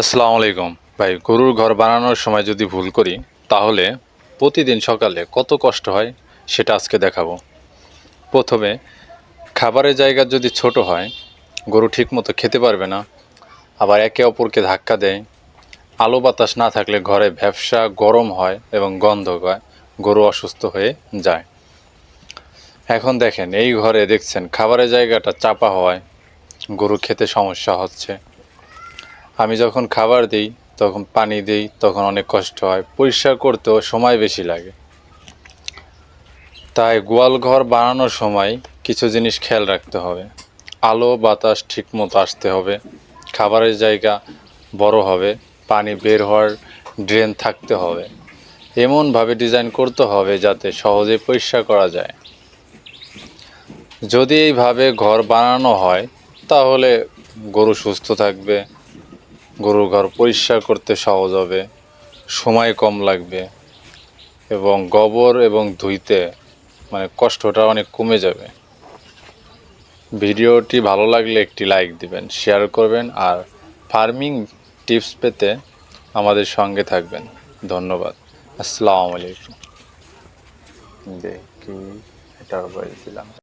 আসসালামু আলাইকুম। ভাই, গরুর ঘর বানানোর সময় যদি ভুল করি, তাহলে প্রতিদিন সকালে কত কষ্ট হয় সেটা আজকে দেখাবো। প্রথমে, খাবারের জায়গা যদি ছোট হয়, গরু ঠিকমতো খেতে পারবে না, আবার একে অপরকে ধাক্কা দেয়, আলো বাতাস না থাকলে ঘরে ভ্যাবসা গরম হয় এবং গন্ধ হয়, গরু অসুস্থ হয়ে যায়। এখন দেখেন, এই ঘরে দেখছেন, খাবারের জায়গাটা চাপা হওয়ায় গরু খেতে সমস্যা হচ্ছে। আমি যখন খাবার দিই, তখন পানি দিই, তখন অনেক কষ্ট হয়। পরিষ্কার করতেও সময় বেশি লাগে। তাই গোয়াল ঘর বানানোর সময় কিছু জিনিস খেয়াল রাখতে হবে। আলো, বাতাস ঠিকমতো আসতে হবে। খাবারের জায়গা বড় হবে। পানি বের হওয়ার ড্রেন থাকতে হবে। এমনভাবে ডিজাইন করতে হবে যাতে সহজে পরিষ্কার করা যায়। যদি এইভাবে ঘর বানানো হয়, তাহলে গরু সুস্থ থাকবে গরুর ঘর পরিষ্কার করতে সহজ হবে, সময় কম লাগবে এবং গোবর এবং ধুইতে মানে কষ্টটা অনেক কমে যাবে। ভিডিওটি ভালো লাগলে একটি লাইক দিবেন, শেয়ার করবেন আর ফার্মিং টিপস পেতে আমাদের সঙ্গে থাকবেন। ধন্যবাদ। আসসালামু আলাইকুম। দেখি এটা বলছিলাম।